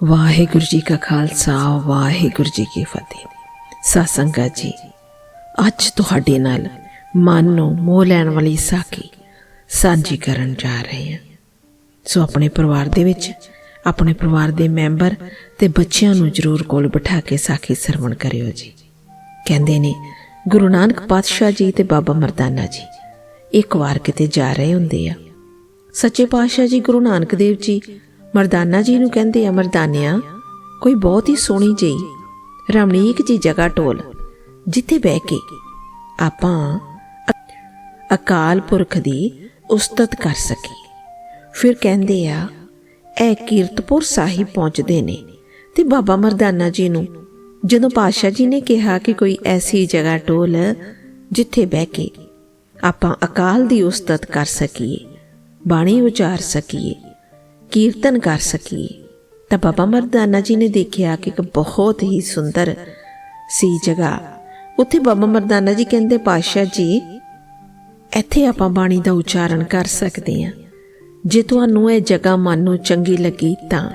ਵਾਹਿਗੁਰੂ ਜੀ ਕਾ ਖਾਲਸਾ, ਵਾਹਿਗੁਰੂ ਜੀ ਕੀ ਫਤਿਹ। ਸਾਸੰਗਾ ਜੀ, ਅੱਜ ਤੁਹਾਡੇ ਨਾਲ ਮਨ ਨੂੰ ਮੋਹ ਲੈਣ ਵਾਲੀ ਸਾਖੀ ਸਾਂਝੀ ਕਰਨ ਜਾ ਰਹੇ ਹਾਂ। ਸੋ ਆਪਣੇ ਪਰਿਵਾਰ ਦੇ ਵਿੱਚ, ਆਪਣੇ ਪਰਿਵਾਰ ਦੇ ਮੈਂਬਰ ਤੇ ਬੱਚਿਆਂ ਨੂੰ ਜ਼ਰੂਰ ਕੋਲ ਬਿਠਾ ਕੇ ਸਾਖੀ ਸਰਵਣ ਕਰਿਓ ਜੀ। ਕਹਿੰਦੇ ਨੇ, ਗੁਰੂ ਨਾਨਕ ਪਾਤਸ਼ਾਹ ਜੀ ਤੇ ਬਾਬਾ ਮਰਦਾਨਾ ਜੀ, ਇੱਕ ਵਾਰ ਕਿਤੇ ਜਾ ਰਹੇ ਹੁੰਦੇ ਆ। ਸੱਚੇ ਪਾਤਸ਼ਾਹ ਜੀ ਗੁਰੂ ਨਾਨਕ ਦੇਵ ਜੀ ਮਰਦਾਨਾ ਜੀ ਨੂੰ ਕਹਿੰਦੇ ਆ, ਮਰਦਾਨਿਆ, ਕੋਈ ਬਹੁਤ ਹੀ ਸੋਹਣੀ ਜਿਹੀ, ਰਮਣੀਕ ਜੀ ਜਗ੍ਹਾ ਟੋਲ, ਜਿੱਥੇ ਬਹਿ ਕੇ ਆਪਾਂ ਅਕਾਲ ਪੁਰਖ ਦੀ ਉਸਤਤ ਕਰ ਸਕੀਏ। ਫਿਰ ਕਹਿੰਦੇ ਆ, ਇਹ ਕੀਰਤਪੁਰ ਸਾਹਿਬ ਪਹੁੰਚਦੇ ਨੇ। ਤੇ ਬਾਬਾ ਮਰਦਾਨਾ ਜੀ ਨੂੰ ਜਦੋਂ ਪਾਤਸ਼ਾਹ ਜੀ ਨੇ ਕਿਹਾ ਕਿ ਕੋਈ ਐਸੀ ਜਗ੍ਹਾ ਟੋਲ ਜਿੱਥੇ ਬਹਿ ਕੇ ਆਪਾਂ ਅਕਾਲ ਦੀ ਉਸਤਤ ਕਰ ਸਕੀਏ, ਬਾਣੀ ਉਚਾਰ ਸਕੀਏ ਕੀਰਤਨ ਕਰ ਸਕੀਏ। ਤਾਂ ਬਾਬਾ ਮਰਦਾਨਾ ਜੀ ਨੇ ਦੇਖਿਆ ਕਿ ਇੱਕ ਬਹੁਤ ਹੀ ਸੁੰਦਰ ਸੀ ਜਗ੍ਹਾ। ਉੱਥੇ ਬਾਬਾ ਮਰਦਾਨਾ ਜੀ ਕਹਿੰਦੇ, ਪਾਤਸ਼ਾਹ ਜੀ, ਇੱਥੇ ਆਪਾਂ ਬਾਣੀ ਦਾ ਉਚਾਰਨ ਕਰ ਸਕਦੇ ਹਾਂ। ਜੇ ਤੁਹਾਨੂੰ ਇਹ ਜਗ੍ਹਾ ਮਨ ਨੂੰ ਚੰਗੀ ਲੱਗੀ ਤਾਂ।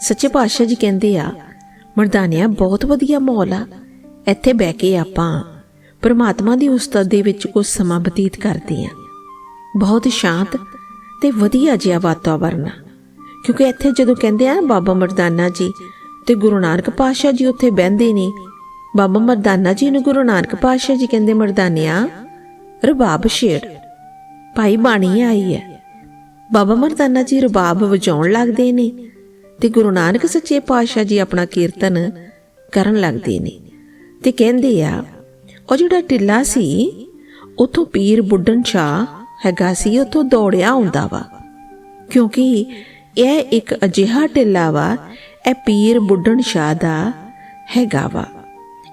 ਸੱਚੇ ਪਾਤਸ਼ਾਹ ਜੀ ਕਹਿੰਦੇ ਆ, ਮਰਦਾਨਿਆ, ਬਹੁਤ ਵਧੀਆ ਮਾਹੌਲ ਆ। ਇੱਥੇ ਬਹਿ ਕੇ ਆਪਾਂ ਪਰਮਾਤਮਾ ਦੀ ਉਸਤਤ ਦੇ ਵਿੱਚ ਕੁਝ ਸਮਾਂ ਬਤੀਤ ਕਰਦੇ ਹਾਂ। ਬਹੁਤ ਸ਼ਾਂਤ ਤੇ ਵਧੀਆ ਜਿਹਾ ਵਾਤਾਵਰਨ ਆ। ਕਿਉਂਕਿ ਇੱਥੇ ਜਦੋਂ ਕਹਿੰਦੇ ਆ ਨਾ ਬਾਬਾ ਮਰਦਾਨਾ ਜੀ ਤੇ ਗੁਰੂ ਨਾਨਕ ਪਾਤਸ਼ਾਹ ਜੀ ਉੱਥੇ ਬਹਿੰਦੇ ਨੇ, ਬਾਬਾ ਮਰਦਾਨਾ ਜੀ ਨੂੰ ਗੁਰੂ ਨਾਨਕ ਪਾਤਸ਼ਾਹ ਜੀ ਕਹਿੰਦੇ ਮਰਦਾਨਿਆ, ਰਬਾਬ ਸ਼ੇਰ, ਭਾਈ ਬਾਣੀ ਆਈ ਹੈ। ਬਾਬਾ ਮਰਦਾਨਾ ਜੀ ਰਬਾਬ ਵਜਾਉਣ ਲੱਗਦੇ ਨੇ ਤੇ ਗੁਰੂ ਨਾਨਕ ਸੱਚੇ ਪਾਤਸ਼ਾਹ ਜੀ ਆਪਣਾ ਕੀਰਤਨ ਕਰਨ ਲੱਗਦੇ ਨੇ ਤੇ ਕਹਿੰਦੇ ਆ, ਉਹ ਜਿਹੜਾ ਟਿੱਲਾ ਸੀ, ਉਥੋਂ ਪੀਰ ਬੁੱਢਣ ਸ਼ਾਹ ਹੈਗਾ ਸੀ, ਉਥੋਂ ਦੌੜਿਆ ਆਉਂਦਾ ਵਾ। ਕਿਉਂਕਿ ਇਹ ਇੱਕ ਅਜਿਹਾ ਟਿੱਲਾ ਵਾ ਇਹ ਪੀਰ ਬੁੱਢਣ ਸ਼ਾਹ ਦਾ ਹੈਗਾ ਵਾ।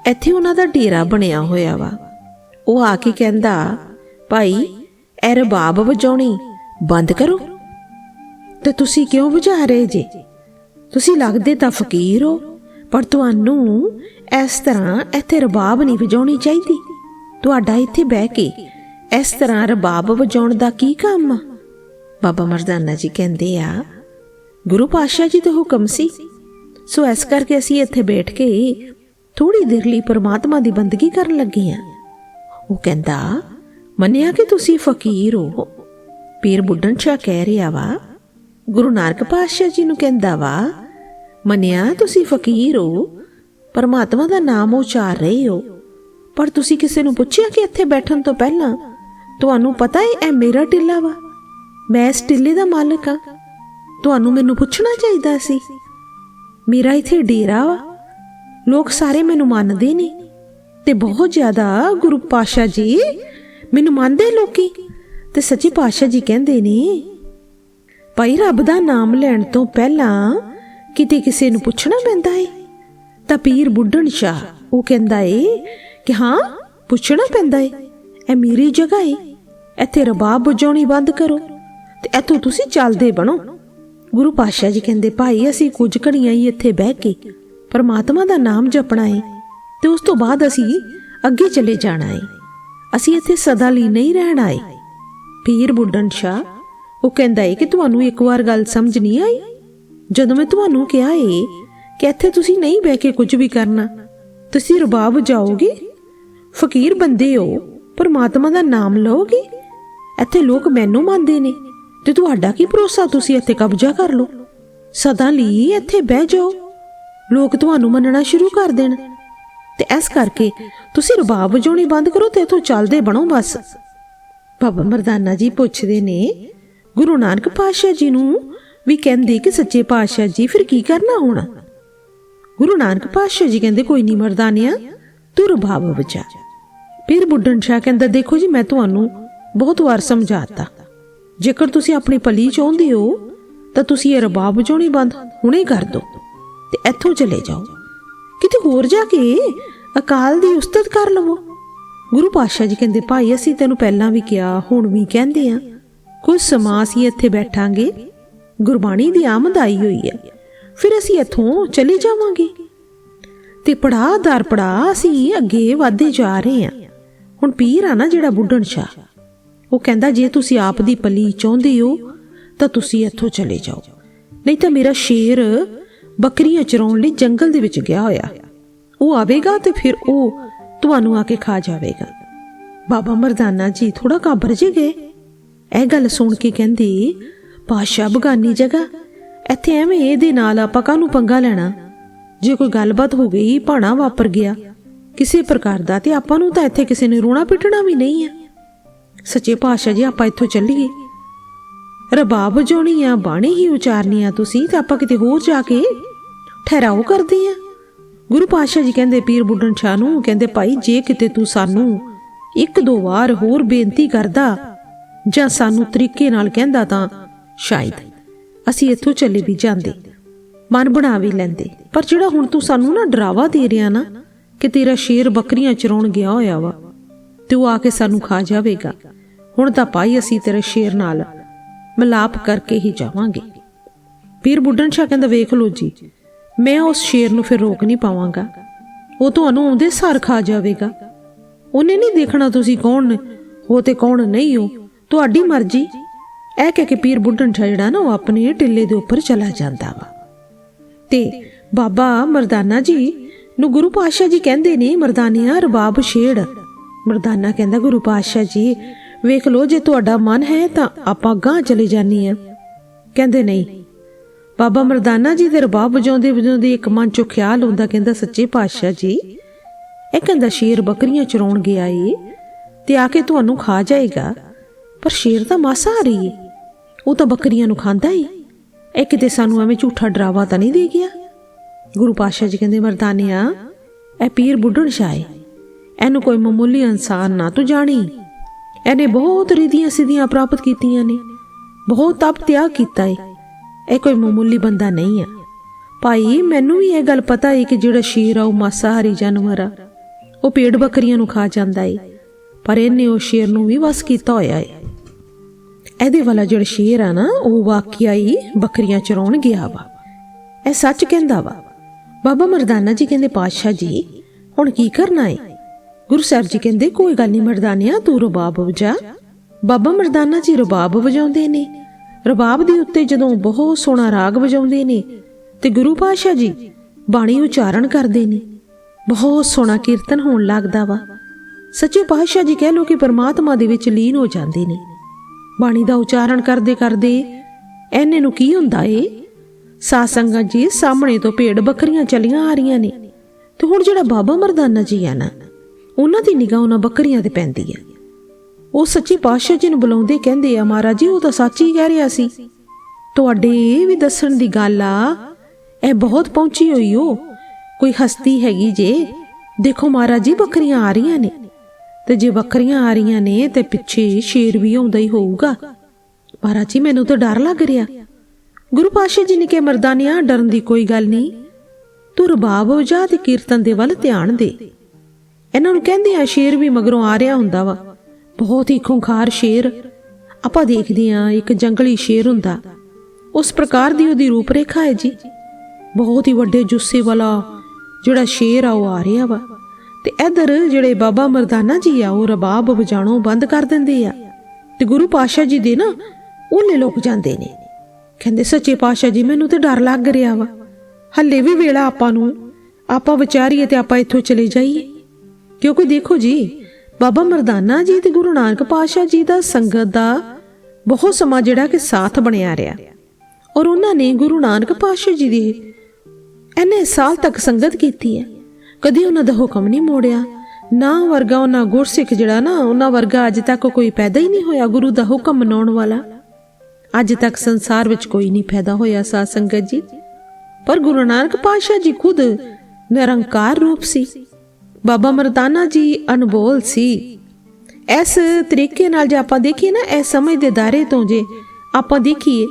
ਇੱਥੇ ਉਹਨਾਂ ਦਾ ਡੇਰਾ ਬਣਿਆ ਹੋਇਆ ਵਾ। ਉਹ ਆ ਕੇ ਕਹਿੰਦਾ, ਭਾਈ, ਇਹ ਰਬਾਬ ਵਜਾਉਣੀ ਬੰਦ ਕਰੋ। ਤੇ ਤੁਸੀਂ ਕਿਉਂ ਵਜਾ ਰਹੇ ਜੇ? ਤੁਸੀਂ ਲੱਗਦੇ ਤਾਂ ਫਕੀਰ ਹੋ, ਪਰ ਤੁਹਾਨੂੰ ਇਸ ਤਰ੍ਹਾਂ ਇੱਥੇ ਰਬਾਬ ਨਹੀਂ ਵਜਾਉਣੀ ਚਾਹੀਦੀ। ਤੁਹਾਡਾ ਇੱਥੇ ਬਹਿ ਕੇ ਇਸ ਤਰ੍ਹਾਂ ਰਬਾਬ ਵਜਾਉਣ ਦਾ ਕੀ ਕੰਮ ਆ? ਬਾਬਾ ਮਰਦਾਨਾ ਜੀ ਕਹਿੰਦੇ ਆ ਗੁਰੂ ਪਾਤਸ਼ਾਹ ਜੀ ਦਾ ਹੁਕਮ ਸੀ। ਸੋ ਇਸ ਕਰਕੇ ਅਸੀਂ ਇੱਥੇ ਬੈਠ ਕੇ ਥੋੜੀ ਦੇਰ ਲਈ ਪਰਮਾਤਮਾ ਦੀ ਬੰਦਗੀ ਕਰਨ ਲੱਗੇ ਆ ਉਹ ਕਹਿੰਦਾ, ਮੰਨਿਆ ਕਿ ਤੁਸੀਂ ਫਕੀਰ ਹੋ। ਪੀਰ ਬੁੱਢਣ ਸ਼ਾਹ ਕਹਿ ਰਿਹਾ ਵਾ, ਗੁਰੂ ਨਾਨਕ ਪਾਤਸ਼ਾਹ ਜੀ ਨੂੰ ਕਹਿੰਦਾ ਵਾ, ਮੰਨਿਆ ਤੁਸੀਂ ਫਕੀਰ ਹੋ, ਪਰਮਾਤਮਾ ਦਾ ਨਾਮ ਉਚਾਰ ਰਹੇ ਹੋ। ਪਰ ਤੁਸੀਂ ਕਿਸੇ ਨੂੰ ਪੁੱਛਿਆ ਕਿ ਇੱਥੇ ਬੈਠਣ ਤੋਂ ਪਹਿਲਾਂ ਤੁਹਾਨੂੰ ਪਤਾ ਹੈ ਇਹ ਮੇਰਾ ਟਿੱਲਾ ਵਾ? ਮੈਂ ਇਸ ਟਿੱਲੇ ਦਾ ਮਾਲਕ ਆ ਤੁਹਾਨੂੰ ਮੈਨੂੰ ਪੁੱਛਣਾ ਚਾਹੀਦਾ ਸੀ। ਮੇਰਾ ਇੱਥੇ ਡੇਰਾ ਵਾ। ਲੋਕ ਸਾਰੇ ਮੈਨੂੰ ਮੰਨਦੇ ਨੇ। ਤੇ ਬਹੁਤ ਜ਼ਿਆਦਾ ਗੁਰੂ ਪਾਸ਼ਾ ਜੀ ਮੈਨੂੰ ਮੰਨਦੇ ਲੋਕੀ। ਤੇ ਸੱਚੇ ਪਾਤਸ਼ਾਹ ਜੀ ਕਹਿੰਦੇ ਨੇ, ਭਾਈ ਰੱਬ ਦਾ ਨਾਮ ਲੈਣ ਤੋਂ ਪਹਿਲਾਂ ਕਿਤੇ ਕਿਸੇ ਨੂੰ ਪੁੱਛਣਾ ਪੈਂਦਾ ਏ। ਤਾਂ ਪੀਰ ਬੁੱਢਣ ਸ਼ਾਹ ਉਹ ਕਹਿੰਦਾ ਏ ਕਿ ਹਾਂ, ਪੁੱਛਣਾ ਪੈਂਦਾ ਏ। ਇਹ ਮੇਰੀ ਜਗ੍ਹਾ ਏ। ਇੱਥੇ ਰਬਾਬ ਵਜਾਉਣੀ ਬੰਦ ਕਰੋ। ਤੇ ਇੱਥੋਂ ਤੁਸੀਂ ਚੱਲਦੇ ਬਣੋ। ਗੁਰੂ ਪਾਤਸ਼ਾਹ ਜੀ ਕਹਿੰਦੇ, ਭਾਈ, ਅਸੀਂ ਕੁਝ ਘੜੀਆਂ ਹੀ ਇੱਥੇ ਬਹਿ ਕੇ। ਪਰਮਾਤਮਾ ਦਾ ਨਾਮ ਜਪਣਾ ਹੈ ਤੇ ਉਸ ਤੋਂ ਬਾਅਦ ਅਸੀਂ ਅੱਗੇ ਚਲੇ ਜਾਣਾ ਹੈ ਅਸੀਂ ਇੱਥੇ ਸਦਾ ਲਈ ਨਹੀਂ ਰਹਿਣਾ ਏ। ਪੀਰ ਬੁੱਢਣ ਸ਼ਾਹ ਉਹ ਕਹਿੰਦਾ ਏ ਕਿ ਤੁਹਾਨੂੰ ਇੱਕ ਵਾਰ ਗੱਲ ਸਮਝ ਨਹੀਂ ਆਈ? ਜਦੋਂ ਮੈਂ ਤੁਹਾਨੂੰ ਕਿਹਾ ਏ ਕਿ ਇੱਥੇ ਤੁਸੀਂ ਨਹੀਂ ਬਹਿ ਕੇ ਕੁਝ ਵੀ ਕਰਨਾ, ਤੁਸੀਂ ਰਬਾਬ ਜਾਓਗੇ? ਫਕੀਰ ਬੰਦੇ ਹੋ, ਪਰਮਾਤਮਾ ਦਾ ਨਾਮ ਲਓਗੇ? ਇੱਥੇ ਲੋਕ ਮੈਨੂੰ ਮੰਨਦੇ ਨੇ। ਤੇ ਤੁਹਾਡਾ ਕੀ ਭਰੋਸਾ? ਤੁਸੀਂ ਇੱਥੇ ਕਬਜ਼ਾ ਕਰ ਲਓ। ਸਦਾ ਲਈ ਇੱਥੇ ਬਹਿ ਜਾਓ। ਲੋਕ ਤੁਹਾਨੂੰ ਮੰਨਣਾ ਸ਼ੁਰੂ ਕਰ ਦੇਣ। ਤੇ ਇਸ ਕਰਕੇ ਤੁਸੀਂ ਰਬਾਬ ਵਜਾਉਣੀ ਬੰਦ ਕਰੋ ਤੇ ਇਥੋਂ ਚੱਲਦੇ ਬਣੋ ਬਸ। ਬਾਬਾ ਮਰਦਾਨਾ ਜੀ ਪੁੱਛਦੇ ਨੇ, ਗੁਰੂ ਨਾਨਕ ਪਾਤਸ਼ਾਹ ਜੀ ਨੂੰ ਵੀ ਕਹਿੰਦੇ ਕਿ ਸੱਚੇ ਪਾਤਸ਼ਾਹ ਜੀ ਫਿਰ ਕੀ ਕਰਨਾ ਹੋਣਾ? ਗੁਰੂ ਨਾਨਕ ਪਾਤਸ਼ਾਹ ਜੀ ਕਹਿੰਦੇ, ਕੋਈ ਨਹੀਂ ਮਰਦਾਨਿਆ, ਤੂੰ ਰਬਾਬ ਵਜਾ। ਫਿਰ ਬੁੱਢਣ ਸ਼ਾਹ ਕਹਿੰਦਾ, ਦੇਖੋ ਜੀ, ਮੈਂ ਤੁਹਾਨੂੰ ਬਹੁਤ ਵਾਰ ਸਮਝਾਤਾ। ਜੇਕਰ ਤੁਸੀਂ ਆਪਣੀ ਭਲੀ ਚਾਹੁੰਦੇ ਹੋ, ਤਾਂ ਤੁਸੀਂ ਇਹ ਰਬਾਬ ਵਜਾਉਣੀ ਬੰਦ, ਹੁਣੇ ਕਰ ਦਿਓ ਤੇ ਇੱਥੋਂ ਚਲੇ ਜਾਓ। ਕਿਤੇ ਹੋਰ ਜਾ ਕੇ ਅਕਾਲ ਦੀ ਉਸਤਤ ਕਰ ਲਵੋ। ਗੁਰੂ ਪਾਤਸ਼ਾਹ ਜੀ ਕਹਿੰਦੇ, ਭਾਈ, ਅਸੀਂ ਤੈਨੂੰ ਪਹਿਲਾਂ ਵੀ ਕਿਹਾ, ਹੁਣ ਵੀ ਕਹਿੰਦੇ ਆ ਕੁਝ ਸਮਾਂ ਅਸੀਂ ਇੱਥੇ ਬੈਠਾਂਗੇ, ਗੁਰਬਾਣੀ ਦੀ ਆਮਦ ਆਈ ਹੋਈ ਹੈ। ਫਿਰ ਅਸੀਂ ਇੱਥੋਂ ਚਲੇ ਜਾਵਾਂਗੇ। ਤੇ ਪੜਾ ਦਰ ਪੜਾ ਅਸੀਂ ਅੱਗੇ ਵਧਦੇ ਜਾ ਰਹੇ ਹਾਂ। ਹੁਣ ਪੀਰ ਆ ਨਾ ਜਿਹੜਾ ਬੁੱਢਣ ਸ਼ਾਹ। ਉਹ ਕਹਿੰਦਾ, ਜੇ ਤੁਸੀਂ ਆਪ ਦੀ ਪੱਲੀ ਚਾਹੁੰਦੇ ਹੋ, ਤਾਂ ਤੁਸੀਂ ਇੱਥੋਂ ਚਲੇ ਜਾਓ। ਨਹੀਂ ਤਾਂ ਮੇਰਾ ਸ਼ੇਰ ਬੱਕਰੀਆਂ ਚਰਾਉਣ ਲਈ ਜੰਗਲ ਦੇ ਵਿੱਚ ਗਿਆ ਹੋਇਆ। ਉਹ ਆਵੇਗਾ ਤੇ ਫਿਰ ਉਹ ਤੁਹਾਨੂੰ ਆ ਕੇ ਖਾ ਜਾਵੇਗਾ। ਬਾਬਾ ਮਰਦਾਨਾ ਜੀ ਥੋੜਾ ਕਾਬਰ ਜੇ ਗਏ। ਇਹ ਗੱਲ ਸੁਣ ਕੇ ਕਹਿੰਦੀ ਪਾਸ਼ਾ ਬਗਾਨੀ ਜਗ੍ਹਾ, ਇੱਥੇ ਐਵੇਂ ਇਹਦੇ ਨਾਲ ਆਪਾਂ ਕਾਹਨੂੰ ਪੰਗਾ ਲੈਣਾ? ਜੇ ਕੋਈ ਗੱਲਬਾਤ ਹੋ ਗਈ, ਭਾਣਾ ਵਾਪਰ ਗਿਆ। ਕਿਸੇ ਪ੍ਰਕਾਰ ਦਾ ਤੇ ਆਪਾਂ ਨੂੰ ਤਾਂ ਇੱਥੇ ਕਿਸੇ ਨੇ ਰੋਣਾ ਪਿੱਟਣਾ ਵੀ ਨਹੀਂ ਹੈ ਸੱਚੇ ਪਾਤਸ਼ਾਹ ਜੀ, ਆਪਾਂ ਇੱਥੋਂ ਚੱਲੀਏ। ਰਬਾਬ ਵਜਾਉਣੀ ਆ ਬਾਣੀ ਹੀ ਉਚਾਰਨੀ ਆ ਤੁਸੀਂ ਤਾਂ ਆਪਾਂ ਕਿਤੇ ਹੋਰ ਜਾ ਕੇ ਠਹਿਰਾਓ ਕਰਦੇ ਆ। ਗੁਰੂ ਪਾਤਸ਼ਾਹ ਜੀ ਕਹਿੰਦੇ, ਪੀਰ ਬੁੱਢਣ ਸ਼ਾਹ ਨੂੰ, ਕਹਿੰਦੇ, ਭਾਈ, ਜੇ ਕਿਤੇ ਤੂੰ ਸਾਨੂੰ ਇੱਕ ਦੋ ਵਾਰ ਹੋਰ ਬੇਨਤੀ ਕਰਦਾ ਜਾਂ ਸਾਨੂੰ ਤਰੀਕੇ ਨਾਲ ਕਹਿੰਦਾ ਤਾਂ ਸ਼ਾਇਦ ਅਸੀਂ ਇੱਥੋਂ ਚੱਲੇ ਵੀ ਜਾਂਦੇ, ਮਨ ਬਣਾ ਵੀ ਲੈਂਦੇ। ਪਰ ਜਿਹੜਾ ਹੁਣ ਤੂੰ ਸਾਨੂੰ ਨਾ ਡਰਾਵਾ ਦੇ ਰਿਹਾ ਨਾ, ਕਿ ਤੇਰਾ ਸ਼ੇਰ ਬੱਕਰੀਆਂ ਚਰਾਉਣ ਗਿਆ ਹੋਇਆ ਵਾ ਤੇ ਉਹ ਆ ਕੇ ਸਾਨੂੰ ਖਾ ਜਾਵੇਗਾ। ਹੁਣ ਤਾਂ ਭਾਈ ਅਸੀਂ ਤੇਰੇ ਸ਼ੇਰ ਨਾਲ ਮਿਲਾਪ ਕਰਕੇ ਹੀ ਜਾਵਾਂਗੇ। ਪੀਰ ਬੁੱਢਣ ਸ਼ਾਹ ਕਹਿੰਦਾ, ਵੇਖ ਲਓ ਜੀ, ਮੈਂ ਉਸ ਸ਼ੇਰ ਨੂੰ ਫਿਰ ਰੋਕ ਨਹੀਂ ਪਾਵਾਂਗਾ। ਉਹ ਤੁਹਾਨੂੰ ਆਉਂਦੇ ਸਾਰ ਖਾ ਜਾਵੇਗਾ। ਉਹਨੇ ਨਹੀਂ ਦੇਖਣਾ ਤੁਸੀਂ ਕੌਣ ਨੇ? ਹੋ ਤੇ ਕੌਣ ਨਹੀਂ ਹੋ ਤੁਹਾਡੀ ਮਰਜ਼ੀ। ਇਹ ਕਹਿ ਕੇ ਪੀਰ ਬੁੱਢਣ ਸ਼ਾਹ ਜਿਹੜਾ ਨਾ, ਉਹ ਆਪਣੇ ਟਿੱਲੇ ਦੇ ਉੱਪਰ ਚਲਾ ਜਾਂਦਾ ਵਾ। ਤੇ ਬਾਬਾ ਮਰਦਾਨਾ ਜੀ ਨੂੰ ਗੁਰੂ ਪਾਤਸ਼ਾਹ ਜੀ ਕਹਿੰਦੇ ਨੇ, ਮਰਦਾਨੀਆਂ ਰਬਾਬ ਛੇੜ। ਮਰਦਾਨਾ ਕਹਿੰਦਾ, ਗੁਰੂ ਪਾਤਸ਼ਾਹ ਜੀ, ਵੇਖ ਲਓ, ਜੇ ਤੁਹਾਡਾ ਮਨ ਹੈ ਤਾਂ ਆਪਾਂ ਗਾਂ ਚਲੇ ਜਾਨੀ ਆ ਕਹਿੰਦੇ ਨਹੀਂ। ਬਾਬਾ ਮਰਦਾਨਾ ਜੀ ਦੇ ਰਬਾਬ ਵਜਾਉਂਦੇ ਵਜਾਉਂਦੇ ਇੱਕ ਮਨ ਚੋਂ ਖਿਆਲ ਹੁੰਦਾ ਕਹਿੰਦਾ, ਸੱਚੇ ਪਾਤਸ਼ਾਹ ਜੀ, ਇਹ ਕਹਿੰਦਾ, ਸ਼ੇਰ ਬੱਕਰੀਆਂ ਚਰਾਉਣ ਗਿਆ ਏ, ਤੇ ਆ ਕੇ ਤੁਹਾਨੂੰ ਖਾ ਜਾਏਗਾ, ਪਰ ਸ਼ੇਰ ਤਾਂ ਮਾਸਾਹਾਰੀ ਏ, ਉਹ ਤਾਂ ਬੱਕਰੀਆਂ ਨੂੰ ਖਾਂਦਾ ਏ। ਇਹ ਕਿਤੇ ਸਾਨੂੰ ਐਵੇਂ ਝੂਠਾ ਡਰਾਵਾ ਤਾਂ ਨਹੀਂ ਦੇ ਗਿਆ? ਗੁਰੂ ਪਾਤਸ਼ਾਹ ਜੀ ਕਹਿੰਦੇ, ਮਰਦਾਨਿਆ, ਇਹ ਪੀਰ ਬੁੱਢਣ ਸ਼ਾਹ ਇਹਨੂੰ ਕੋਈ ਮਾਮੂਲੀ ਇਨਸਾਨ ਨਾ ਤੂੰ ਜਾਣੀ। ਇਹਨੇ ਬਹੁਤ ਰਿਧੀਆਂ ਸਿੱਧੀਆਂ ਪ੍ਰਾਪਤ ਕੀਤੀਆਂ ਨੇ। ਬਹੁਤ ਤਪ ਤਿਆਗ ਕੀਤਾ ਏ। ਇਹ ਕੋਈ ਮਾਮੂਲੀ ਬੰਦਾ ਨਹੀਂ ਆ। ਭਾਈ, ਮੈਨੂੰ ਵੀ ਇਹ ਗੱਲ ਪਤਾ ਏ ਕਿ ਜਿਹੜਾ ਸ਼ੇਰ ਆ, ਉਹ ਮਾਸਾਹਾਰੀ ਜਾਨਵਰ ਆ। ਉਹ ਪੇੜ ਬੱਕਰੀਆਂ ਨੂੰ ਖਾ ਜਾਂਦਾ ਏ। ਪਰ ਇਹਨੇ ਉਹ ਸ਼ੇਰ ਨੂੰ ਵੀ ਵਸ ਕੀਤਾ ਹੋਇਆ ਏ। ਇਹਦੇ ਵਾਲਾ ਜਿਹੜਾ ਸ਼ੇਰ ਆ ਨਾ, ਉਹ ਵਾਕਿਆ ਹੀ ਬੱਕਰੀਆਂ ਚਰਾਉਣ ਗਿਆ ਵਾ। ਇਹ ਸੱਚ ਕਹਿੰਦਾ ਵਾ। ਬਾਬਾ ਮਰਦਾਨਾ ਜੀ ਕਹਿੰਦੇ, ਪਾਤਸ਼ਾਹ ਜੀ, ਹੁਣ ਕੀ ਕਰਨਾ ਏ? ਗੁਰੂ ਸਾਹਿਬ ਜੀ ਕਹਿੰਦੇ, ਕੋਈ ਗੱਲ ਨਹੀਂ ਮਰਦਾਨਿਆ, ਤੂੰ ਰਬਾਬ ਵਜਾ। ਬਾਬਾ ਮਰਦਾਨਾ ਜੀ ਰਬਾਬ ਵਜਾਉਂਦੇ ਨੇ। ਰਬਾਬ ਦੇ ਉੱਤੇ ਜਦੋਂ ਬਹੁਤ ਸੋਹਣਾ ਰਾਗ ਵਜਾਉਂਦੇ ਨੇ ਤੇ ਗੁਰੂ ਪਾਤਸ਼ਾਹ ਜੀ ਬਾਣੀ ਉਚਾਰਨ ਕਰਦੇ ਨੇ। ਬਹੁਤ ਸੋਹਣਾ ਕੀਰਤਨ ਹੋਣ ਲੱਗਦਾ ਵਾ। ਸੱਚੇ ਪਾਤਸ਼ਾਹ ਜੀ ਕਹਿ ਲੋ ਕਿ ਪਰਮਾਤਮਾ ਦੇ ਵਿੱਚ ਲੀਨ ਹੋ ਜਾਂਦੇ ਨੇ। ਬਾਣੀ ਦਾ ਉਚਾਰਨ ਕਰਦੇ ਕਰਦੇ ਐਨੇ ਨੂੰ ਕੀ ਹੁੰਦਾ ਏ? ਸਾਧ ਜੀ, ਸਾਹਮਣੇ ਤੋਂ ਭੇਡ ਬੱਕਰੀਆਂ ਚਲੀਆਂ ਆ ਰਹੀਆਂ ਨੇ। ਤੇ ਹੁਣ ਜਿਹੜਾ ਬਾਬਾ ਮਰਦਾਨਾ ਜੀ ਆ ਨਾ ਉਹਨਾਂ ਦੀ ਨਿਗਾਹ ਉਹਨਾਂ ਬੱਕਰੀਆਂ ਤੇ ਪੈਂਦੀ ਹੈ। ਉਹ ਸੱਚੇ ਪਾਤਸ਼ਾਹ ਜੀ ਨੂੰ ਬੁਲਾਉਂਦੇ ਕਹਿੰਦੇ ਆ, ਮਹਾਰਾਜ ਜੀ, ਉਹ ਤਾਂ ਸੱਚ ਹੀ ਕਹਿ ਰਿਹਾ ਸੀ। ਤੁਹਾਡੇ ਇਹ ਵੀ ਦੱਸਣ ਦੀ ਗੱਲ ਆ, ਇਹ ਬਹੁਤ ਪਹੁੰਚੀ ਹੋਈ ਓ। ਕੋਈ ਹਸਤੀ ਹੈਗੀ ਜੇ। ਦੇਖੋ ਮਹਾਰਾਜ ਜੀ, ਬੱਕਰੀਆਂ ਆ ਰਹੀਆਂ ਨੇ। ਤੇ ਜੇ ਬੱਕਰੀਆਂ ਆ ਰਹੀਆਂ ਨੇ, ਤੇ ਪਿੱਛੇ ਸ਼ੇਰ ਵੀ ਆਉਂਦਾ ਹੀ ਹੋਊਗਾ। ਮਹਾਰਾਜ ਜੀ, ਮੈਨੂੰ ਤਾਂ ਡਰ ਲੱਗ ਰਿਹਾ। ਗੁਰੂ ਪਾਤਸ਼ਾਹ ਜੀ ਨੇ ਕਿਹਾ, ਮਰਦਾਨਿਆ, ਡਰਨ ਦੀ ਕੋਈ ਗੱਲ ਨਹੀਂ। ਤੂੰ ਰਬਾਬ ਵਜਾ ਤੇ ਕੀਰਤਨ ਦੇ ਵੱਲ ਧਿਆਨ ਦੇ। ਇਹਨਾਂ ਨੂੰ ਕਹਿੰਦੇ ਆ, ਸ਼ੇਰ ਵੀ ਮਗਰੋਂ ਆ ਰਿਹਾ ਹੁੰਦਾ ਵਾ। ਬਹੁਤ ਹੀ ਖੁੰਖਾਰ ਸ਼ੇਰ। ਆਪਾਂ ਦੇਖਦੇ ਆ ਇੱਕ ਜੰਗਲੀ ਸ਼ੇਰ ਹੁੰਦਾ। ਉਸ ਪ੍ਰਕਾਰ ਦੀ ਉਹਦੀ ਰੂਪ ਰੇਖਾ ਹੈ ਜੀ। ਬਹੁਤ ਹੀ ਵੱਡੇ ਜੁੱਸੇ ਵਾਲਾ ਜਿਹੜਾ ਸ਼ੇਰ ਆ, ਉਹ ਆ ਰਿਹਾ ਵਾ। ਤੇ ਇਧਰ ਜਿਹੜੇ ਬਾਬਾ ਮਰਦਾਨਾ ਜੀ ਆ, ਉਹ ਰਬਾਬ ਵਜਾਣੋਂ ਬੰਦ ਕਰ ਦਿੰਦੇ ਆ। ਤੇ ਗੁਰੂ ਪਾਤਸ਼ਾਹ ਜੀ ਦੇ ਨਾ ਉਹਲੇ ਲੋਕ ਜਾਂਦੇ ਨੇ। ਕਹਿੰਦੇ, ਸੱਚੇ ਪਾਤਸ਼ਾਹ ਜੀ, ਮੈਨੂੰ ਤੇ ਡਰ ਲੱਗ ਰਿਹਾ ਵਾ। ਹੱਲੇ ਵੀ ਵੇਲਾ ਆਪਾਂ ਨੂੰ। ਆਪਾਂ ਵਿਚਾਰੀਏ ਤੇ ਆਪਾਂ ਇੱਥੋਂ ਚਲੇ ਜਾਈਏ। ਕਿਉਂਕਿ ਦੇਖੋ ਜੀ, ਬਾਬਾ ਮਰਦਾਨਾ ਜੀ ਤੇ ਗੁਰੂ ਨਾਨਕ ਪਾਤਸ਼ਾਹ ਜੀ ਦਾ ਸੰਗਤ ਦਾ ਬਹੁਤ ਸਮਾਂ ਜਿਹੜਾ ਕਿ ਸਾਥ ਬਣਿਆ ਰਿਹਾ। ਔਰ ਉਹਨਾਂ ਨੇ ਗੁਰੂ ਨਾਨਕ ਪਾਤਸ਼ਾਹ ਜੀ ਦੀ ਐਨੇ ਸਾਲ ਤੱਕ ਸੰਗਤ ਕੀਤੀ ਹੈ। ਕਦੀ ਉਹਨਾਂ ਦਾ ਹੁਕਮ ਨਹੀਂ ਮੋੜਿਆ, ਨਾ ਵਰਗਾ ਉਹਨਾਂ ਗੁਰਸਿੱਖ ਜਿਹੜਾ ਨਾ, ਉਹਨਾਂ ਵਰਗਾ ਅੱਜ ਤੱਕ ਕੋਈ ਪੈਦਾ ਹੀ ਨਹੀਂ ਹੋਇਆ ਗੁਰੂ ਦਾ ਹੁਕਮ ਮਨਾਉਣ ਵਾਲਾ। ਅੱਜ ਤੱਕ ਸੰਸਾਰ ਵਿੱਚ ਕੋਈ ਨਹੀਂ ਪੈਦਾ ਹੋਇਆ ਸਾਧ ਸੰਗਤ ਜੀ। ਪਰ ਗੁਰੂ ਨਾਨਕ ਪਾਤਸ਼ਾਹ ਜੀ ਖੁਦ ਨਿਰੰਕਾਰ ਰੂਪ ਸੀ। ਬਾਬਾ ਮਰਦਾਨਾ ਜੀ ਅਨਬੋਲ ਸੀ। ਇਸ ਤਰੀਕੇ ਨਾਲ ਜੇ ਆਪਾਂ ਦੇਖੀਏ ਨਾ ਇਹ ਸਮਝ ਦੇ ਦਾਇਰੇ ਤੋਂ ਜੇ ਆਪਾਂ ਦੇਖੀਏ,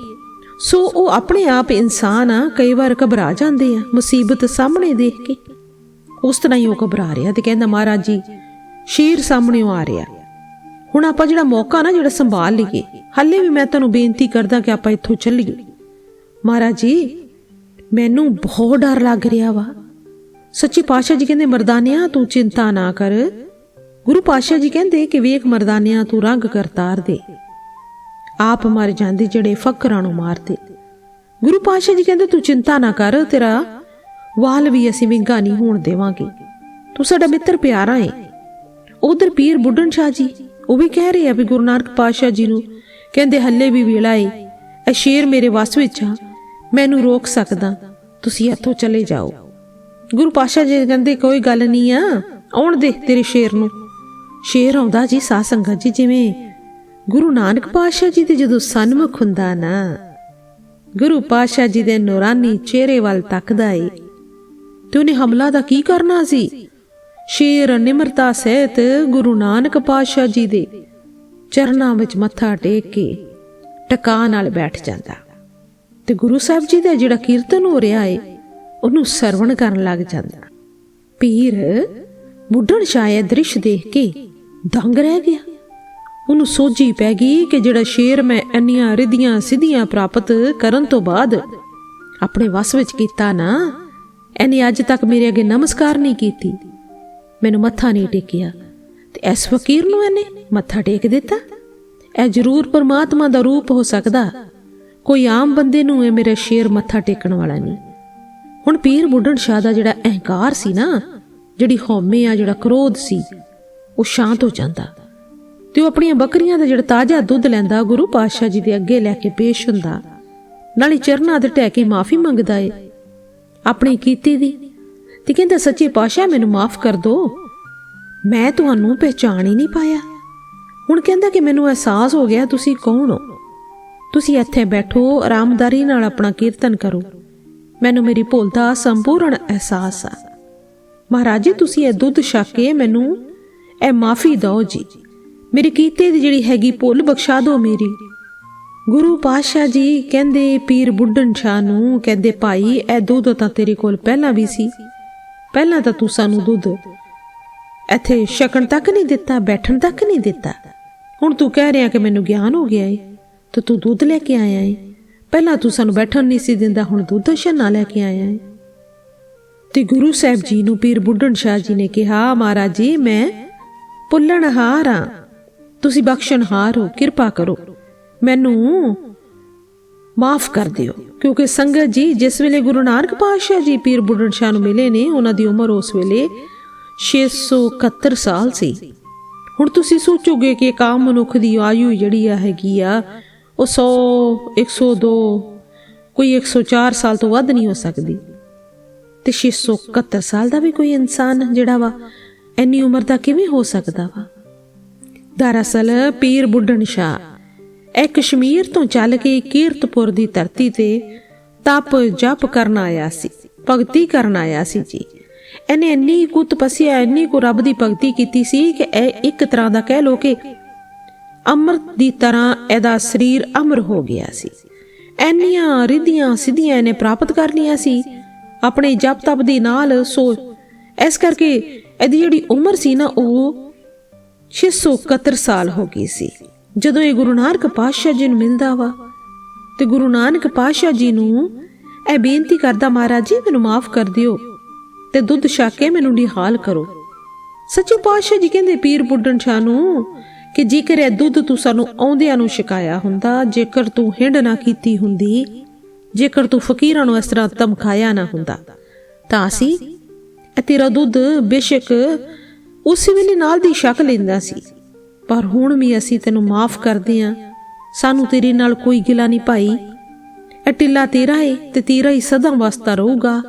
ਸੋ ਉਹ ਆਪਣੇ ਆਪ ਇਨਸਾਨ ਆ, ਕਈ ਵਾਰ ਘਬਰਾ ਜਾਂਦੇ ਆ, ਮੁਸੀਬਤ ਸਾਹਮਣੇ ਦੇਖ ਕੇ। ਉਸ ਤਰ੍ਹਾਂ ਹੀ ਉਹ ਘਬਰਾ ਰਿਹਾ ਤੇ ਕਹਿੰਦਾ, ਮਹਾਰਾਜ ਜੀ, ਸ਼ੇਰ ਸਾਹਮਣੇੋਂ ਆ ਰਿਹਾ। ਹੁਣ ਆਪਾਂ ਜਿਹੜਾ ਮੌਕਾ ਨਾ, ਜਿਹੜਾ ਸੰਭਾਲ ਲਈਏ, ਹੱਲੇ ਵੀ ਮੈਂ ਤੁਹਾਨੂੰ ਬੇਨਤੀ ਕਰਦਾ ਕਿ ਆਪਾਂ ਇੱਥੋਂ ਚੱਲੀਏ। ਮਹਾਰਾਜ ਜੀ, ਮੈਨੂੰ ਬਹੁਤ ਡਰ ਲੱਗ ਰਿਹਾ ਵਾ। ਸੱਚੀ ਪਾਤਸ਼ਾਹ ਜੀ ਕਹਿੰਦੇ, ਮਰਦਾਨਿਆਂ ਤੂੰ ਚਿੰਤਾ ਨਾ ਕਰ। ਗੁਰੂ ਪਾਤਸ਼ਾਹ ਜੀ ਕਹਿੰਦੇ ਕਿ ਵੇਖ ਮਰਦਾਨਿਆਂ ਤੂੰ ਰੰਗ ਕਰਤਾਰ ਦੇ। ਆਪ ਮਰ ਜਾਂਦੇ ਜਿਹੜੇ ਫਕਰਾਂ ਨੂੰ ਮਾਰਦੇ। ਗੁਰੂ ਪਾਤਸ਼ਾਹ ਜੀ ਕਹਿੰਦੇ, ਤੂੰ ਚਿੰਤਾ ਨਾ ਕਰ, ਤੇਰਾ ਵਾਲ ਵੀ ਅਸੀਂ ਵਿੰਗਾ ਨਹੀਂ ਹੋਣ ਦੇਵਾਂਗੇ। ਤੂੰ ਸਾਡਾ ਮਿੱਤਰ ਪਿਆਰਾ ਏ। ਉਧਰ ਪੀਰ ਬੁੱਢਣ ਸ਼ਾਹ ਜੀ, ਉਹ ਵੀ ਕਹਿ ਰਹੇ ਆ ਵੀ ਗੁਰੂ ਨਾਨਕ ਪਾਤਸ਼ਾਹ ਜੀ ਨੂੰ ਕਹਿੰਦੇ, ਹੱਲੇ ਵੀ ਵੇਲਾ ਏ। ਇਹ ਸ਼ੇਰ ਮੇਰੇ ਵਸ ਵਿੱਚ ਆ ਮੈਨੂੰ ਰੋਕ ਸਕਦਾ। ਤੁਸੀਂ ਇੱਥੋਂ ਚਲੇ ਜਾਓ। ਗੁਰੂ ਪਾਤਸ਼ਾਹ ਜੀ ਕਹਿੰਦੇ, ਕੋਈ ਗੱਲ ਨਹੀਂ ਆ, ਆਉਣ ਦੇ ਤੇਰੇ ਸ਼ੇਰ ਨੂੰ। ਸ਼ੇਰ ਆਉਂਦਾ ਜੀ, ਸਾਧ ਸੰਗਤ ਜੀ, ਜਿਵੇਂ ਗੁਰੂ ਨਾਨਕ ਪਾਤਸ਼ਾਹ ਜੀ ਦੇ ਜਦੋਂ ਸਨਮੁਖ ਹੁੰਦਾ ਨਾ, ਗੁਰੂ ਪਾਤਸ਼ਾਹ ਜੀ ਦੇ ਨੂਰਾਨੀ ਚਿਹਰੇ ਵੱਲ ਤੱਕਦਾ ਏ। ਤੇ ਉਹਨੇ ਹਮਲਾ ਦਾ ਕੀ ਕਰਨਾ ਸੀ? ਸ਼ੇਰ ਨਿਮਰਤਾ ਸਹਿਤ ਗੁਰੂ ਨਾਨਕ ਪਾਤਸ਼ਾਹ ਜੀ ਦੇ ਚਰਨਾਂ ਵਿੱਚ ਮੱਥਾ ਟੇਕ ਕੇ ਟਕਾ ਨਾਲ ਬੈਠ ਜਾਂਦਾ। ਤੇ ਗੁਰੂ ਸਾਹਿਬ ਜੀ ਦਾ ਜਿਹੜਾ ਕੀਰਤਨ ਹੋ ਰਿਹਾ ਏ ਉਹਨੂੰ ਸਰਵਣ ਕਰਨ ਲੱਗ ਜਾਂਦਾ। ਪੀਰ ਬੁੱਢਣ ਸ਼ਾਇਦ ਦ੍ਰਿਸ਼ ਦੇਖ ਕੇ ਦੰਗ ਰਹਿ ਗਿਆ। ਉਹਨੂੰ ਸੋਝੀ ਪੈ ਗਈ ਕਿ ਜਿਹੜਾ ਸ਼ੇਰ ਮੈਂ ਇੰਨੀਆਂ ਰਿਧੀਆਂ ਸਿੱਧੀਆਂ ਪ੍ਰਾਪਤ ਕਰਨ ਤੋਂ ਬਾਅਦ ਆਪਣੇ ਵਸ ਵਿੱਚ ਕੀਤਾ ਨਾ, ਇਹਨੇ ਅੱਜ ਤੱਕ ਮੇਰੇ ਅੱਗੇ ਨਮਸਕਾਰ ਨਹੀਂ ਕੀਤੀ। ਮੈਨੂੰ ਮੱਥਾ ਨਹੀਂ ਟੇਕਿਆ ਤੇ ਇਸ ਫਕੀਰ ਨੂੰ ਇਹਨੇ ਮੱਥਾ ਟੇਕ ਦਿੱਤਾ। ਇਹ ਜ਼ਰੂਰ ਪਰਮਾਤਮਾ ਦਾ ਰੂਪ ਹੋ ਸਕਦਾ। ਕੋਈ ਆਮ ਬੰਦੇ ਨੂੰ ਇਹ ਮੇਰਾ ਸ਼ੇਰ ਮੱਥਾ ਟੇਕਣ ਵਾਲਾ ਨਹੀਂ। ਹੁਣ ਪੀਰ ਬੁੱਢਣ ਸ਼ਾਹ ਦਾ ਜਿਹੜਾ ਅਹੰਕਾਰ ਸੀ ਨਾ, ਜਿਹੜੀ ਹਉਮੈ ਆ, ਜਿਹੜਾ ਕ੍ਰੋਧ ਸੀ, ਉਹ ਸ਼ਾਂਤ ਹੋ ਜਾਂਦਾ। ਤੇ ਉਹ ਆਪਣੀਆਂ ਬੱਕਰੀਆਂ ਦਾ ਜਿਹੜਾ ਤਾਜ਼ਾ ਦੁੱਧ ਲੈਂਦਾ, ਗੁਰੂ ਪਾਤਸ਼ਾਹ ਜੀ ਦੇ ਅੱਗੇ ਲੈ ਕੇ ਪੇਸ਼ ਹੁੰਦਾ। ਨਾਲੇ ਚਰਨਾਂ ਦੇ ਟਹਿ ਕੇ ਮਾਫੀ ਮੰਗਦਾ ਏ। ਆਪਣੀ ਕੀਤੀ ਦੀ। ਤੇ ਕਹਿੰਦਾ, ਸੱਚੇ ਪਾਤਸ਼ਾਹ, ਮੈਨੂੰ ਮਾਫ ਕਰ ਦੋ। ਮੈਂ ਤੁਹਾਨੂੰ ਪਹਿਚਾਣ ਹੀ ਨਹੀਂ ਪਾਇਆ। ਹੁਣ ਕਹਿੰਦਾ ਕਿ ਮੈਨੂੰ ਅਹਿਸਾਸ ਹੋ ਗਿਆ, ਤੁਸੀਂ ਕੌਣ ਹੋ? ਤੁਸੀਂ ਇੱਥੇ ਬੈਠੋ, ਆਰਾਮਦਾਰੀ ਨਾਲ ਆਪਣਾ ਕੀਰਤਨ ਕਰੋ। ਮੈਨੂੰ ਮੇਰੀ ਭੁੱਲ ਦਾ ਸੰਪੂਰਨ ਅਹਿਸਾਸ ਆ। ਮਹਾਰਾਜ ਜੀ ਤੁਸੀਂ ਇਹ ਦੁੱਧ ਛਕ ਕੇ ਮੈਨੂੰ ਇਹ ਮਾਫੀ ਦਿਓ ਜੀ। ਮੇਰੇ ਕੀਤੇ ਦੀ ਜਿਹੜੀ ਹੈਗੀ ਭੁੱਲ ਬਖਸ਼ਾ ਦਿਓ ਮੇਰੀ। ਗੁਰੂ ਪਾਤਸ਼ਾਹ ਜੀ ਕਹਿੰਦੇ, ਪੀਰ ਬੁੱਢਣ ਸ਼ਾਹ ਨੂੰ ਕਹਿੰਦੇ, ਭਾਈ, ਇਹ ਦੁੱਧ ਤਾਂ ਤੇਰੇ ਕੋਲ ਪਹਿਲਾਂ ਵੀ ਸੀ। ਪਹਿਲਾਂ ਤਾਂ ਤੂੰ ਸਾਨੂੰ ਦੁੱਧ ਇੱਥੇ ਛਕਣ ਤੱਕ ਨਹੀਂ ਦਿੱਤਾ, ਬੈਠਣ ਤੱਕ ਨਹੀਂ ਦਿੱਤਾ। ਹੁਣ ਤੂੰ ਕਹਿ ਰਿਹਾ ਕਿ ਮੈਨੂੰ ਗਿਆਨ ਹੋ ਗਿਆ ਏ। ਤੇ ਤੂੰ ਦੁੱਧ ਲੈ ਕੇ ਆਇਆ ਏ। ਪਹਿਲਾਂ ਤੂੰ ਸਾਨੂੰ ਬੈਠਣ ਨਹੀਂ ਸੀ ਦਿੰਦਾ, ਹੁਣ ਦੁੱਧ ਛਨਾ ਲੈ ਕੇ ਆਇਆ ਏ ਤੇ ਗੁਰੂ ਸਾਹਿਬ ਜੀ ਨੂੰ ਪੀਰ ਬੁੱਢਣ ਸ਼ਾਹ ਜੀ ਨੇ ਕਿਹਾ, ਮਹਾਰਾਜ ਜੀ, ਮੈਂ ਪੁੱਲਣਹਾਰ ਹਾਂ। ਤੁਸੀਂ ਬਖਸ਼ਣਹਾਰ ਹੋ, ਕਿਰਪਾ ਕਰੋ। ਮੈਨੂੰ ਮਾਫ ਕਰ ਦਿਓ, ਕਿਉਂਕਿ ਸੰਗਤ ਜੀ, ਜਿਸ ਵੇਲੇ ਗੁਰੂ ਨਾਨਕ ਪਾਤਸ਼ਾਹ ਜੀ ਪੀਰ ਬੁੱਢਣ ਸ਼ਾਹ ਨੂੰ ਮਿਲੇ ਨੇ, ਉਹਨਾਂ ਦੀ ਉਮਰ ਉਸ ਵੇਲੇ 671 ਸਾਲ ਸੀ। ਹੁਣ ਤੁਸੀਂ ਸੋਚੋਗੇ ਕਿ ਇੱਕ ਆਮ ਮਨੁੱਖ ਦੀ ਆਯੂ ਜਿਹੜੀ ਆ ਹੈਗੀ ਆ ਉਹ 100 102 ਕੋਈ 104 ਸਾਲ ਤੋਂ ਵੱਧ ਨਹੀਂ ਹੋ ਸਕਦੀ। ਤੇ 671 ਸਾਲ ਦਾ ਵੀ ਕੋਈ ਇਨਸਾਨ ਜਿਹੜਾ ਵਾ, ਇੰਨੀ ਉਮਰ ਦਾ ਕਿਵੇਂ ਹੋ ਸਕਦਾ ਵਾ? ਦਰਅਸਲ ਪੀਰ ਬੁੱਢਣ ਸ਼ਾਹ, ਇਹ ਕਸ਼ਮੀਰ ਤੋਂ ਚੱਲ ਕੇ ਕੀਰਤਪੁਰ ਦੀ ਧਰਤੀ ਤੇ ਤਪ ਜਪ ਕਰਨ ਆਇਆ ਸੀ, ਭਗਤੀ ਕਰਨ ਆਇਆ ਸੀ ਜੀ। ਇਹਨੇ ਇੰਨੀ ਕੁ ਤਪੱਸਿਆ ਇੰਨੀ ਕੁ ਰੱਬ ਦੀ ਭਗਤੀ ਕੀਤੀ ਸੀ ਕਿ ਇਹ ਇੱਕ ਤਰ੍ਹਾਂ ਦਾ ਕਹਿ ਲੋ ਕਿ ਅੰਮ੍ਰਿਤ ਦੀ ਤਰ੍ਹਾਂ ਇਹਦਾ ਸਰੀਰ ਅਮਰ ਹੋ ਗਿਆ ਸੀ। ਐਨੀਆਂ ਰਿਧੀਆਂ ਸਿੱਧੀਆਂ ਇਹਨੇ ਪ੍ਰਾਪਤ ਕਰ ਲਈਆਂ ਸੀ। ਆਪਣੇ ਜਪ ਤਪ ਦੇ ਨਾਲ ਸੋ ਇਸ ਕਰਕੇ ਇਹਦੀ ਜਿਹੜੀ ਉਮਰ ਸੀ ਨਾ, ਉਹ 671 ਸਾਲ ਹੋ ਗਈ ਸੀ। ਜਦੋਂ ਇਹ ਗੁਰੂ ਨਾਨਕ ਪਾਤਸ਼ਾਹ ਜੀ ਨੂੰ ਮਿਲਦਾ ਵਾ, ਤੇ ਗੁਰੂ ਨਾਨਕ ਪਾਤਸ਼ਾਹ ਜੀ ਨੂੰ ਇਹ ਬੇਨਤੀ ਕਰਦਾ, ਮਹਾਰਾਜ ਜੀ, ਮੈਨੂੰ ਮਾਫ ਕਰ ਦਿਓ ਤੇ ਦੁੱਧ ਛਕ ਕੇ ਮੈਨੂੰ ਨਿਹਾਲ ਕਰੋ। ਸੱਚੇ ਪਾਤਸ਼ਾਹ ਜੀ ਕਹਿੰਦੇ, ਪੀਰ ਬੁੱਢਣ ਸ਼ਾਹ ਨੂੰ ਕਿ ਜੇਕਰ ਇਹ ਦੁੱਧ ਤੂੰ ਸਾਨੂੰ ਆਉਂਦਿਆਂ ਨੂੰ ਛਕਾਇਆ ਹੁੰਦਾ, ਜੇਕਰ ਤੂੰ ਹਿੰਡ ਨਾ ਕੀਤੀ ਹੁੰਦੀ, ਜੇਕਰ ਤੂੰ ਫਕੀਰਾਂ ਨੂੰ ਇਸ ਤਰ੍ਹਾਂ ਧਮਕਾਇਆ ਨਾ ਹੁੰਦਾ, ਤਾਂ ਅਸੀਂ ਇਹ ਤੇਰਾ ਦੁੱਧ ਬੇਸ਼ੱਕ ਉਸ ਵੇਲੇ ਨਾਲ ਦੀ ਸ਼ੱਕ ਲੈਂਦਾ ਸੀ। ਪਰ ਹੁਣ ਵੀ ਅਸੀਂ ਤੈਨੂੰ ਮਾਫ ਕਰਦੇ ਆਂ ਸਾਨੂੰ ਤੇਰੇ ਨਾਲ ਕੋਈ ਗਿਲਾ ਨਹੀਂ ਭਾਈ। ਇਹ ਟਿੱਲਾ ਤੇਰਾ ਏ ਤੇ ਤੇਰਾ ਹੀ ਸਦਾ ਵਾਸਤਾ ਰਹੂਗਾ।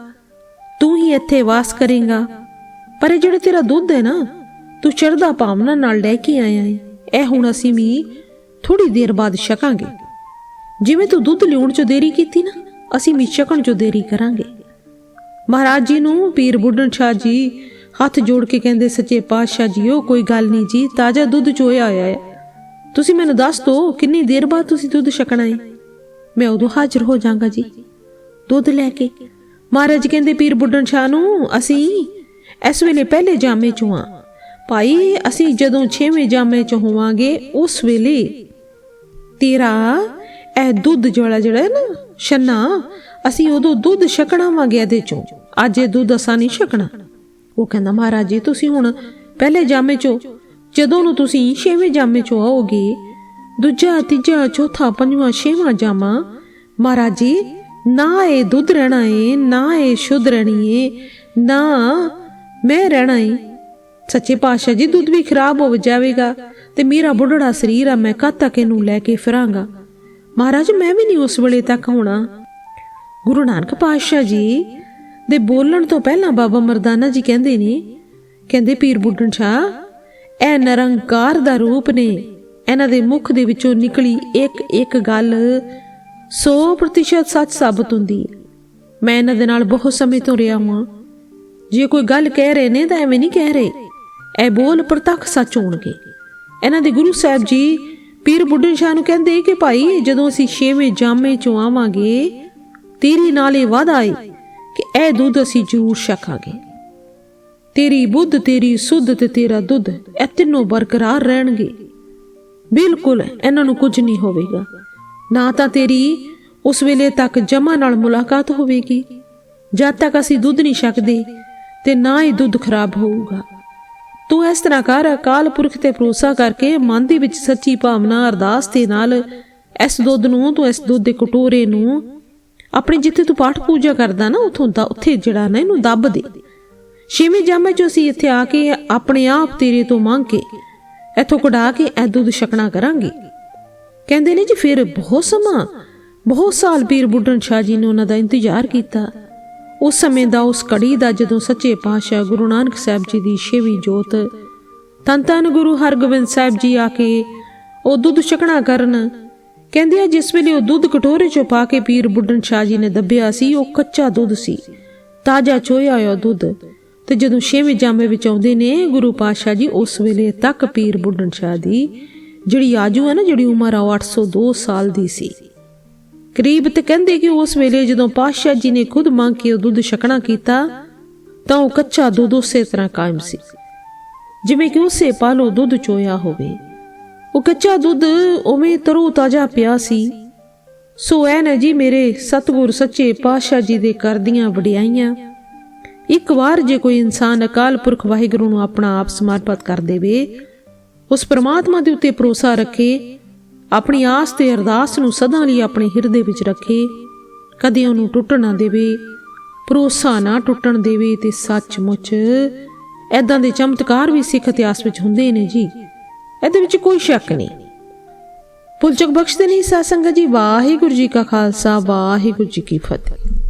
ਤੂੰ ਹੀ ਇੱਥੇ ਵਾਸ ਕਰੇਗਾ। ਪਰ ਇਹ ਜਿਹੜਾ ਤੇਰਾ ਦੁੱਧ ਹੈ ਨਾ, ਤੂੰ ਚੜਦਾ ਭਾਵਨਾ ਨਾਲ ਲੈ ਕੇ ਆਇਆ ਏ। ਇਹ ਹੁਣ ਅਸੀਂ ਵੀ ਥੋੜੀ ਦੇਰ ਬਾਅਦ ਛਕਾਂਗੇ। ਜਿਵੇਂ ਤੂੰ ਦੁੱਧ ਲਿਉਣ ਚ ਦੇਰੀ ਕੀਤੀ ਨਾ, ਅਸੀਂ ਵੀ ਛਕਣ ਚ ਦੇਰੀ ਕਰਾਂਗੇ। ਮਹਾਰਾਜ ਜੀ ਨੂੰ ਪੀਰ ਬੁੱਢਣ ਸ਼ਾਹ ਜੀ ਹੱਥ ਜੋੜ ਕੇ ਕਹਿੰਦੇ, ਸੱਚੇ ਪਾਤਸ਼ਾਹ ਜੀਓ, ਕੋਈ ਗੱਲ ਨਹੀਂ ਜੀ, ਤਾਜ਼ਾ ਦੁੱਧ ਚੋਇਆ ਹੋਇਆ ਹੈ। ਤੁਸੀਂ ਮੈਨੂੰ ਦੱਸ ਦਿਓ ਕਿੰਨੀ ਦੇਰ ਬਾਅਦ ਤੁਸੀਂ ਦੁੱਧ ਛਕਣਾ ਹੈ? ਮੈਂ ਉਦੋਂ ਹਾਜ਼ਰ ਹੋ ਜਾਵਾਂਗਾ ਜੀ, ਦੁੱਧ ਲੈ ਕੇ। ਮਹਾਰਾਜ ਕਹਿੰਦੇ, ਪੀਰ ਬੁੱਢਣ ਸ਼ਾਹ ਨੂੰ ਅਸੀਂ ਇਸ ਵੇਲੇ ਪਹਿਲੇ ਜਾਮੇ ਚੋਂ ਆ ਭਾਈ, ਅਸੀਂ ਜਦੋਂ 6ਵੇਂ ਜਾਮੇ ਚ ਹੋਵਾਂਗੇ, ਉਸ ਵੇਲੇ ਤੇਰਾ ਇਹ ਦੁੱਧ ਜਿਹੜਾ ਜਿਹੜਾ ਨਾ, ਛੰਨਾ, ਅਸੀਂ ਉਦੋਂ ਦੁੱਧ ਛਕਣਾ ਵਾਂਗੇ ਇਹਦੇ ਚੋਂ। ਅੱਜ ਇਹ ਦੁੱਧ ਅਸਾਂ ਨਹੀਂ ਛਕਣਾ। ਉਹ ਕਹਿੰਦਾ, ਮਹਾਰਾਜ ਜੀ, ਤੁਸੀਂ ਹੁਣ ਪਹਿਲੇ ਜਾਮੇ ਚੋਂ, ਜਦੋਂ ਨੂੰ ਤੁਸੀਂ ਛੇਵੇਂ ਜਾਮੇ ਚੋਂ ਆਓਗੇ, ਦੂਜਾ, ਤੀਜਾ, ਚੌਥਾ, ਪੰਜਵਾਂ, ਛੇਵਾਂ ਜਾਮਾ, ਮਹਾਰਾਜ ਜੀ, ਨਾ ਇਹ ਦੁੱਧ ਰਹਿਣਾ ਏ, ਨਾ ਇਹ ਸ਼ੁੱਧ ਰਹਿਣੀ ਏ, ਨਾ ਮੈਂ ਰਹਿਣਾ ਏ। ਸੱਚੇ ਪਾਤਸ਼ਾਹ ਜੀ, ਦੁੱਧ ਵੀ ਖਰਾਬ ਹੋ ਜਾਵੇਗਾ ਤੇ ਮੇਰਾ ਬੁੱਢੜਾ ਸਰੀਰ ਆ, ਮੈਂ ਕਦ ਤੱਕ ਇਹਨੂੰ ਲੈ ਕੇ ਫਿਰਾਂਗਾ? ਮਹਾਰਾਜ, ਮੈਂ ਵੀ ਨਹੀਂ ਉਸ ਵੇਲੇ ਤੱਕ ਹੋਣਾ। ਗੁਰੂ ਨਾਨਕ ਪਾਤਸ਼ਾਹ ਜੀ ਦੇ ਬੋਲਣ ਤੋਂ ਪਹਿਲਾਂ ਬਾਬਾ ਮਰਦਾਨਾ ਜੀ ਕਹਿੰਦੇ ਨੇ, ਕਹਿੰਦੇ, ਪੀਰ ਬੁੱਢਣ ਸ਼ਾਹ ਇਹ ਨਿਰੰਕਾਰ ਦਾ ਰੂਪ ਨੇ। ਇਹਨਾਂ ਦੇ ਮੁਖ ਦੇ ਵਿੱਚੋਂ ਨਿਕਲੀ ਇੱਕ ਇੱਕ ਗੱਲ 100% ਸੱਚ ਸਾਬਤ ਹੁੰਦੀ ਹੈ। ਮੈਂ ਇਹਨਾਂ ਦੇ ਨਾਲ ਬਹੁਤ ਸਮੇਂ ਤੋਂ ਰਿਹਾ ਹਾਂ ਜੇ ਕੋਈ ਗੱਲ ਕਹਿ ਰਹੇ ਨੇ ਤਾਂ ਐਵੇਂ ਨਹੀਂ ਕਹਿ ਰਹੇ। ਇਹ ਬੋਲ ਪ੍ਰਤੱਖ ਸੱਚ ਹੋਣਗੇ। ਇਹਨਾਂ ਦੇ ਗੁਰੂ ਸਾਹਿਬ ਜੀ ਪੀਰ ਬੁੱਢਣ ਸ਼ਾਹ ਨੂੰ ਕਹਿੰਦੇ ਕਿ ਭਾਈ, ਜਦੋਂ ਅਸੀਂ ਛੇਵੇਂ ਜਾਮੇ ਚੋਂ ਆਵਾਂਗੇ, ਤੇਰੀ ਨਾਲ ਇਹ ਵਾਦਾ ਏ ਕਿ ਇਹ ਦੁੱਧ ਅਸੀਂ ਜ਼ਰੂਰ ਛਕਾਂਗੇ। ਤੇਰੀ ਬੁੱਧ, ਤੇਰੀ ਸੁੱਧ ਤੇ ਤੇਰਾ ਦੁੱਧ ਇਹ ਤਿੰਨੋਂ ਬਰਕਰਾਰ ਰਹਿਣਗੇ। ਬਿਲਕੁਲ, ਇਹਨਾਂ ਨੂੰ ਕੁਝ ਨਹੀਂ ਹੋਵੇਗਾ। ਨਾ ਤਾਂ ਤੇਰੀ ਉਸ ਵੇਲੇ ਤੱਕ ਜਮਾ ਨਾਲ ਮੁਲਾਕਾਤ ਹੋਵੇਗੀ। ਜਦ ਤੱਕ ਅਸੀਂ ਦੁੱਧ ਨਹੀਂ ਛਕਦੇ ਤੇ ਨਾ ਹੀ ਦੁੱਧ ਖਰਾਬ ਹੋਊਗਾ। ਇਸ ਤਰ੍ਹਾਂ ਕਰ, ਅਕਾਲ ਪੁਰਖ ਤੇ ਭਰੋਸਾ ਕਰਕੇ ਮਨ ਦੇ ਵਿੱਚ ਸੱਚੀ ਭਾਵਨਾ ਅਰਦਾਸ ਦੇ ਨਾਲ ਇਸ ਦੁੱਧ ਨੂੰ ਤੂੰ ਇਸ ਦੁੱਧ ਦੇ ਕਟੋਰੇ ਨੂੰ ਆਪਣੇ ਜਿੱਥੇ ਤੂੰ ਪਾਠ ਪੂਜਾ ਕਰਦਾ ਨਾ, ਉਥੋਂ ਦਾ, ਉੱਥੇ ਜਿਹੜਾ ਨਾ ਇਹਨੂੰ ਦੱਬ ਦੇ। ਛੇਵੇਂ ਜਾਮੇ ਚ ਅਸੀਂ ਇੱਥੇ ਆ ਕੇ ਆਪਣੇ ਆਪ ਤੇਰੇ ਤੋਂ ਮੰਗ ਕੇ ਇੱਥੋਂ ਕਢਾ ਕੇ ਇਹ ਦੁੱਧ ਛਕਣਾ ਕਰਾਂਗੇ। ਕਹਿੰਦੇ ਨੇ ਜੀ, ਫਿਰ ਬਹੁਤ ਸਮਾਂ, ਬਹੁਤ ਸਾਲ ਪੀਰ ਬੁੱਢਣ ਸ਼ਾਹ ਜੀ ਨੇ ਉਹਨਾਂ ਦਾ ਇੰਤਜ਼ਾਰ ਕੀਤਾ। ਉਸ ਸਮੇਂ ਦਾ ਉਸ ਕੜੀ ਦਾ ਜਦੋਂ ਸੱਚੇ ਪਾਤਸ਼ਾਹ ਗੁਰੂ ਨਾਨਕ ਸਾਹਿਬ ਜੀ ਦੀ ਛੇਵੀਂ ਜੋਤ ਤਨ ਤਨ ਗੁਰੂ ਹਰਗੋਬਿੰਦ ਸਾਹਿਬ ਜੀ ਆ ਕੇ ਉਹ ਦੁੱਧ ਛਕਣਾ ਕਰਨ, ਕਹਿੰਦੇ ਆ, ਜਿਸ ਵੇਲੇ ਉਹ ਦੁੱਧ ਕਟੋਰੇ ਚੋਂ ਪਾ ਕੇ ਪੀਰ ਬੁੱਢਣ ਸ਼ਾਹ ਜੀ ਨੇ ਦੱਬਿਆ ਸੀ, ਉਹ ਕੱਚਾ ਦੁੱਧ ਸੀ, ਤਾਜ਼ਾ ਚੋਇਆ ਹੋਇਆ ਦੁੱਧ। ਤੇ ਜਦੋਂ ਛੇਵੇਂ ਜਾਮੇ ਵਿੱਚ ਆਉਂਦੇ ਨੇ, ਗੁਰੂ ਪਾਤਸ਼ਾਹ ਜੀ ਉਸ ਵੇਲੇ ਤੱਕ ਪੀਰ ਬੁੱਢਣ ਸ਼ਾਹ ਦੀ ਜਿਹੜੀ ਆਜੂ ਹੈ ਨਾ, ਜਿਹੜੀ ਉਮਰ ਆ, ਉਹ 802 ਸਾਲ ਦੀ ਸੀ। ਕਰੀਬ ਤੇ ਕਹਿੰਦੇ ਕਿ ਉਸ ਵੇਲੇ ਜਦੋਂ ਪਾਤਸ਼ਾਹ ਜੀ ਨੇ ਖੁਦ ਮੰਗ ਕੇ ਉਹ ਦੁੱਧ ਛਕਣਾ ਕੀਤਾ, ਤਾਂ ਉਹ ਕੱਚਾ ਦੁੱਧ ਉਸੇ ਤਰ੍ਹਾਂ ਕਾਇਮ ਸੀ। ਜਿਵੇਂ ਕਿ ਉਸੇ ਪਾਲੋ ਦੁੱਧ ਚੋਇਆ ਹੋਵੇ। ਉਹ ਕੱਚਾ ਦੁੱਧ ਉਵੇਂ ਤਰੋ ਤਾਜ਼ਾ ਪਿਆ ਸੀ। ਸੋ ਐ ਨਾ ਜੀ ਮੇਰੇ ਸਤਿਗੁਰ ਸੱਚੇ ਪਾਤਸ਼ਾਹ ਜੀ ਦੇ ਕਰਦੀਆਂ ਵਡਿਆਈਆਂ, ਇੱਕ ਵਾਰ ਜੇ ਕੋਈ ਇਨਸਾਨ ਅਕਾਲ ਪੁਰਖ ਵਾਹਿਗੁਰੂ ਨੂੰ ਆਪਣਾ ਆਪ ਸਮਰਪਿਤ ਕਰ ਦੇਵੇ, ਉਸ ਪ੍ਰਮਾਤਮਾ ਦੇ ਉੱਤੇ ਭਰੋਸਾ ਰੱਖੇ ਆਪਣੀ ਆਸ ਤੇ ਅਰਦਾਸ ਨੂੰ ਸਦਾ ਲਈ ਆਪਣੇ ਹਿਰਦੇ ਵਿੱਚ ਰੱਖੇ। ਕਦੇ ਉਹਨੂੰ ਟੁੱਟਣ ਨਾ ਦੇਵੇ, ਭਰੋਸਾ ਨਾ ਟੁੱਟਣ ਦੇਵੇ ਤੇ ਸੱਚਮੁੱਚ ਐਦਾਂ ਦੇ ਚਮਤਕਾਰ ਵੀ ਸਿੱਖ ਇਤਿਹਾਸ ਵਿੱਚ ਹੁੰਦੇ ਨੇ ਜੀ। ਇਹਦੇ ਵਿੱਚ ਕੋਈ ਸ਼ੱਕ ਨਹੀਂ। ਪੁਲਚਕ ਬਖਸ਼ਦੇ ਨਹੀਂ ਸਾਧ ਜੀ, ਵਾਹਿਗੁਰੂ ਜੀ ਕਾ ਖਾਲਸਾ, ਵਾਹਿਗੁਰੂ ਜੀ ਕੀ ਫਤਿਹ।